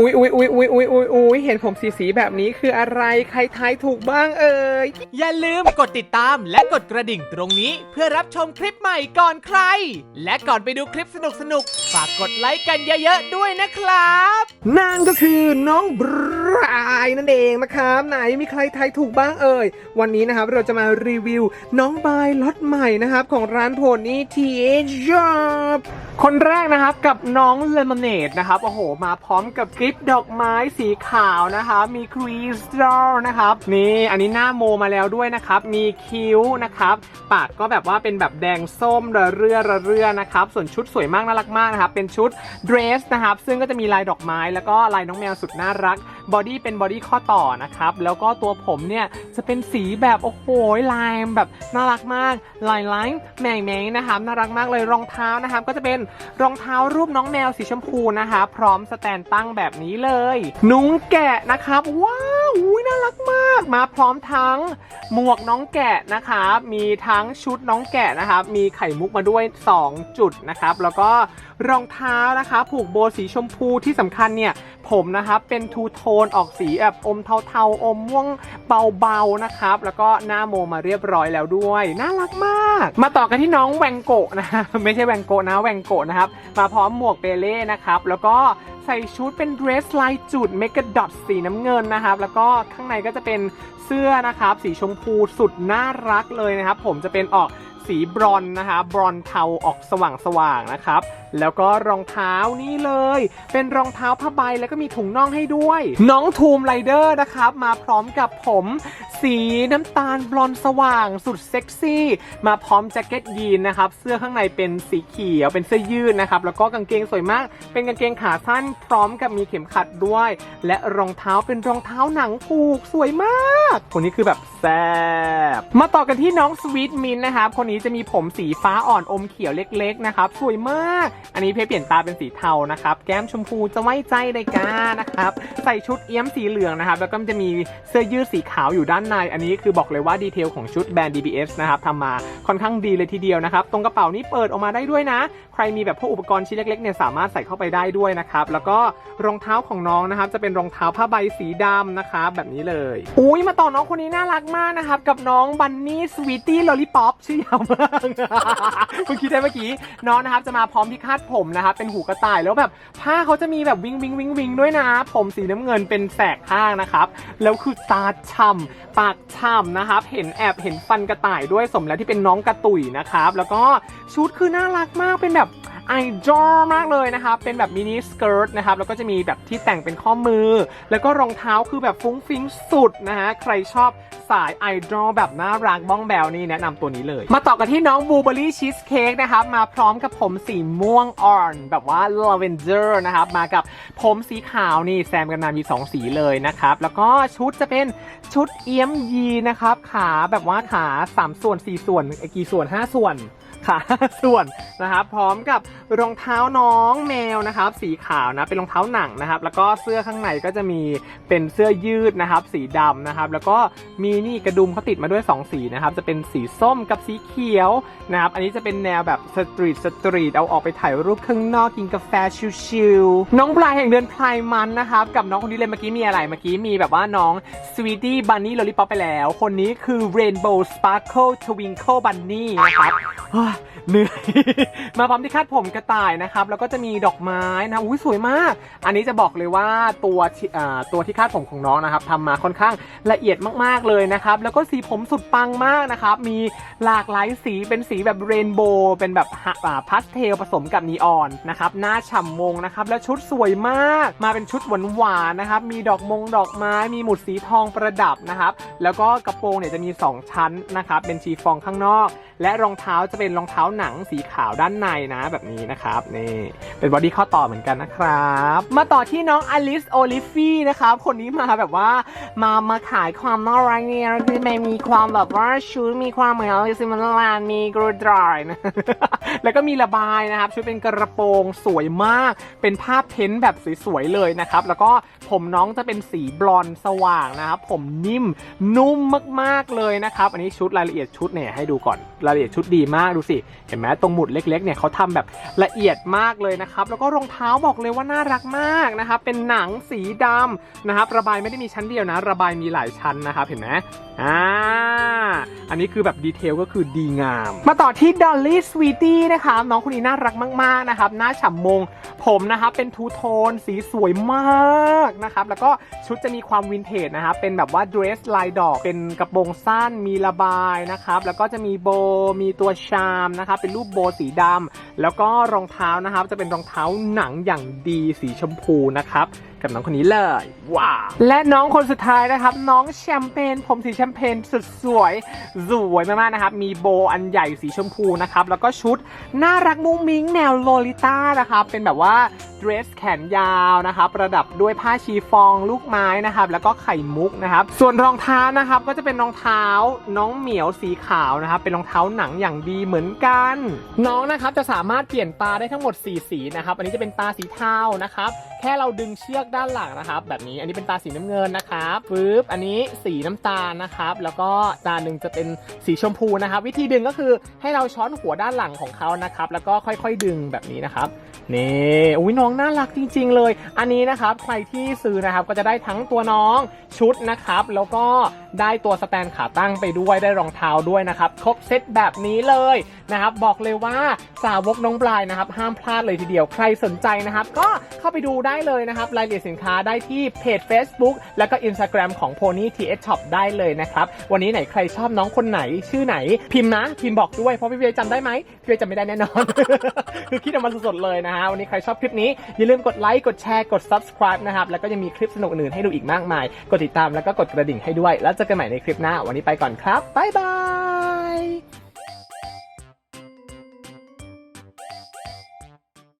อุ้ยอุ้ยอุ้ยอุ้ยอุ้ยอุ้ยอุ้ยเห็นผมสีสีๆแบบนี้คืออะไรใครทายถูกบ้างเอ่ย อย่าลืมกดติดตามและกดกระดิ่งตรงนี้ เพื่อรับชมคลิปใหม่ก่อนใคร และก่อนไปดูคลิปสนุกๆฝากกดไลค์กันเยอะๆด้วยนะครับนั่นก็คือน้องบรายนั่นเองนะครับ ไหนมีใครทายถูกบ้างเอ่ย วันนี้นะครับเราจะมารีวิวน้องบายล็อตใหม่นะครับ ของร้านโพนี่ทีเอชอปคนแรกนะครับกับน้องเลมอนเนดนะครับโอ้โห มาพร้อมกับกริปดอกไม้สีขาวนะครับมีคริสตัลนะครับนี่อันนี้หน้าโมมาแล้วด้วยนะครับมีคิ้วนะครับปากก็แบบว่าเป็นแบบแดงส้มระเรื่อระเรื่อนะครับส่วนชุดสวยมากน่ารักมากนะครับเป็นชุดเดรสนะครับซึ่งก็จะมีลายดอกไม้แล้วก็ลายน้องแมวสุดน่ารักบอดี้เป็นบอดี้ข้อต่อนะครับ แล้วก็ตัวผมเนี่ยจะเป็นสีแบบโอ้โหลายแบบน่ารักมาก ลายไลน์แมงแมงนะครับน่ารักมากเลยรองเท้านะครับ ก็จะเป็นรองเท้ารูปน้องแมวสีชมพูนะคะ พร้อมสแตนตั้งแบบนี้เลย นุ้งแกะนะครับ ว้าวอุยน่ารักมากมาพร้อมทั้งหมวกน้องแกะนะครับมีทั้งชุดน้องแกะนะครับ มีไข่มุกมาด้วย 2 จุดนะครับ แล้วก็รองเท้านะคะ ผูกโบสีชมพูที่สำคัญเนี่ย ผมนะครับเป็นทูโทนอออกสีแบบอมเทาๆ อมม่วงเบาๆนะครับ แล้วก็หน้าโมมาเรียบร้อยแล้วด้วย น่ารักมาก มาต่อกันที่น้องแวงโกะนะไม่ใช่แวงโกะนะแวงโกะนะครับ มาพร้อมหมวกเปเล่นะครับแล้วก็ใส่ชุดเป็นเดรสลายจุดเมกะดอทสีน้ำเงินนะครับ แล้วก็ข้างในก็จะเป็นเสื้อนะครับ สีชมพูสุดน่ารักเลยนะครับ ผมจะเป็นออก สีบรอนนะคะ บรอนเทาออกสว่างๆนะครับ แล้วก็รองเท้านี่เลย เป็นรองเท้าผ้าใบแล้วก็มีถุงน่องให้ด้วย น้องทูมไรเดอร์นะครับ มาพร้อมกับผม สีน้ำตาลบลอนสว่างสุดเซ็กซี่ มาพร้อมแจ็คเก็ตยีนนะครับ เสื้อข้างในเป็นสีเขียวเป็นเสื้อยืดนะครับ แล้วก็กางเกงสวยมาก เป็นกางเกงขาสั้นพร้อมกับมีเข็มขัดด้วย และรองเท้าเป็นรองเท้าหนังผูกสวยมาก คนนี้คือแบบแซบมาต่อกันที่น้องสวีทมินนะครับคนนี้จะมีผมสีฟ้าอ่อนอมเขียวเล็กๆนะครับสวยมาก อันนี้เพเปลี่ยนตาเป็นสีเทานะครับ แก้มชมพูจะไว้ใจได้กานะครับ ใส่ชุดเอี้ยมสีเหลืองนะครับ แล้วก็จะมีเสื้อยืดสีขาวอยู่ด้านใน อันนี้คือบอกเลยว่าดีเทลของชุดแบรนด์ DBS นะครับทำมาค่อนข้างดีเลยทีเดียวนะครับ ตรงกระเป๋านี้เปิดออกมาได้ด้วยนะ ใครมีแบบพวกอุปกรณ์ชิ้นเล็กๆเนี่ยสามารถใส่เข้าไปได้ด้วยนะครับ แล้วก็รองเท้าของน้องนะครับจะเป็นรองเท้าผ้าใบสีดำนะครับแบบนี้เลย อุ้ยมาต่อน้องคนนี้น่ารักมากนะครับ กับน้องบันนี่สวีตี้ลอลี่ป๊อปชื่อยาวมากเพิ่งคิดได้เมื่อกี้น้องนะครับจะมาพร้อมที่คาดผมนะครับเป็นหูกระต่ายแล้วแบบผ้าเขาจะมีแบบวิงวิงวิงวิงด้วยนะ ผมสีน้ำเงินเป็นแสกข้างนะครับ แล้วคือตาช่ำปากช่ำนะครับ เห็นแอบเห็นฟันกระต่ายด้วยสมแล้วที่เป็นน้องกระตุยนะครับ แล้วก็ชุดคือน่ารักมากเป็นแบบ ไอดอลมากเลยนะครับเป็นแบบมินิสเกิร์ตนะครับแล้วก็จะมีแบบที่แต่งเป็นข้อมือ แล้วก็รองเท้าคือแบบฟุ้งฟิ้งสุดนะฮะใครชอบสายไอดอลแบบน่ารักบ้องแบวนี่แนะนำตัวนี้เลย มาต่อกันที่น้องบลูเบอรี่ชีสเค้กนะครับมาพร้อมกับผมสีม่วงอ่อน แบบว่าลาเวนเดอร์นะครับมากับผมสีขาวนี่แซมกันมามี 2 สีเลยนะครับ แล้วก็ชุดจะเป็นชุดเอี้ยมยีนะครับ ขาแบบว่าขา 3 ส่วน 4 ส่วนไอ้กี่ส่วน 5 ส่วน ขาส่วนนะครับพร้อมกับรองเท้าน้องแมวนะครับสีขาวนะเป็นรองเท้าหนังนะครับแล้วก็เสื้อข้างในก็จะมีเป็นเสื้อยืดนะครับสีดำนะครับแล้วก็มีนี่กระดุมเขาติดมาด้วย 2 สีนะครับจะเป็นสีส้มกับสีเขียวนะครับอันนี้จะเป็นแนวแบบสตรีทสตรีทเอาออกไปถ่ายรูปข้างนอกกินกาแฟชิลๆน้องปลายแห่งเดือนพลายมันนะครับกับน้องคนนี้เลยเมื่อกี้มีอะไรเมื่อกี้มีแบบว่าน้อง Sweetie Bunny Lollipop ไปแล้ว คนนี้คือ Rainbow Sparkle Twinkle Bunny นะครับเหนื่อย มาพร้อมที่คาดผมกระต่ายนะครับ แล้วก็จะมีดอกไม้นะอุ้ยสวยมาก อันนี้จะบอกเลยว่าตัวตัวที่คาดผมของน้องนะครับทำมาค่อนข้างละเอียดมากๆเลยนะครับ แล้วก็สีผมสุดปังมากนะครับ มีหลากหลายสีเป็นสีแบบเรนโบว์เป็นแบบพาสเทลผสมกับนีออนนะครับ หน้าฉ่ำมงนะครับ แล้วชุดสวยมาก มาเป็นชุดหวานๆนะครับ มีดอกมงดอกไม้ มีหมุดสีทองประดับนะครับ แล้วก็กระโปรงเนี่ยจะมี 2 ชั้นนะครับ เป็นชีฟองข้างนอก และรองเท้าจะเป็นรองเท้าหนังสีขาวด้านในนะแบบนี้นะครับนี่เป็นบอดี้ข้อต่อเหมือนกันนะครับ มาต่อที่น้องอลิสโอลิฟี่นะครับคนนี้มาแบบว่ามามาขายความน่ารักเนี่ยคือไม่มีความแบบว่าชุดมีความเหมือนอลิซมันลานมีกรูดรายนะแล้วก็มีระบายนะครับชุดเป็นกระโปรงสวยมาก เป็นภาพเพ้นท์แบบสวยๆเลยนะครับแล้วก็ผมน้องจะเป็นสีบลอนด์สว่างนะครับผมนิ่มนุ่มมากๆเลยนะครับ อันนี้ชุดรายละเอียดชุดเนี่ยให้ดูก่อนรายละเอียดชุดดีมากดูสิ เห็นไหมตรงหมุดเล็กๆเนี่ยเขาทำแบบละเอียดมากเลยนะครับ แล้วก็รองเท้าบอกเลยว่าน่ารักมากนะครับ เป็นหนังสีดำนะครับ ระบายไม่ได้มีชั้นเดียวนะ ระบายมีหลายชั้นนะครับ เห็นไหม อ่าอันนี้คือแบบดีเทลก็คือดีงาม มาต่อที่ Dolly Sweetie นะครับน้องคนนี้น่ารักมากๆนะครับหน้าฉ่ำมง ผมนะครับเป็นทูโทนสีสวยมากนะครับแล้วก็ชุดจะมีความวินเทจนะครับเป็นแบบว่าเดรสลายดอกเป็นกระโปรงสั้นมีระบายนะครับแล้วก็จะมีโบมีตัวชามนะครับเป็นรูปโบสีดำแล้วก็รองเท้านะครับจะเป็นรองเท้าหนังอย่างดีสีชมพูนะครับกับน้องคนนี้เลยว้าวและน้องคนสุดท้ายนะครับ น้องแชมเปญผมสีแชมเปญสุดสวยสวยมากๆนะครับ มีโบอันใหญ่สีชมพูนะครับ แล้วก็ชุดน่ารักมุ้งมิ้งแนวโลลิต้านะครับ เป็นแบบว่าเดรสแขนยาวนะครับประดับด้วยผ้าชีฟองลูกไม้นะครับแล้วก็ไข่มุกนะครับส่วนรองเท้านะครับก็จะเป็นรองเท้าน้องเหมียวสีขาวนะครับเป็นรองเท้าหนังอย่างดีเหมือนกัน น้องนะครับจะสามารถเปลี่ยนตาได้ทั้งหมด 4 สีนะครับอันนี้จะเป็นตาสีเทานะครับแค่เราดึงเชือกด้านหลังนะครับ แบบนี้อันนี้เป็นตาสีน้ำเงินนะครับปึ๊บอันนี้สีน้ำตาลนะครับ แล้วก็ตาหนึ่งจะเป็นสีชมพูนะครับ วิธีดึงก็คือให้เราช้อนหัวด้านหลังของเขานะครับ แล้วก็ค่อยๆ ดึงแบบนี้นะครับนี่อุ้ยน้องน่ารักจริง ๆ เลย อันนี้นะครับใครที่ซื้อนะครับก็จะได้ทั้งตัวน้องชุดนะครับ แล้วก็ได้ตัวสแตนขาตั้งไปด้วยได้รองเท้าด้วยนะครับครบเซตแบบนี้เลยนะครับ บอกเลยว่าสาวกน้องบลายนะครับ ห้ามพลาดเลยทีเดียวใครสนใจนะครับ ก็เข้าไปดูได้เลยนะครับรายละเอียดสินค้าได้ที่เพจ Facebook แล้วก็ Instagram ของ Pony TS Shop ได้เลยนะครับ วันนี้ไหนใครชอบน้องคนไหนชื่อไหน พิมพ์นะ พิมพ์บอกด้วยเพราะพี่เวียจำได้ไหมพี่เวียจำไม่ได้แน่นอน คือคิดออกมาสดๆเลยนะฮะวันนี้ใครชอบคลิปนี้อย่าลืมกดไลค์กดแชร์กด subscribe นะครับ แล้วก็ยังมีคลิปสนุกอื่นให้ดูอีกมากมาย กดติดตามแล้วก็กดกระดิ่งให้ด้วย แล้วเจอกันใหม่ในคลิปหน้า วันนี้ไปก่อนครับบ๊ายบาย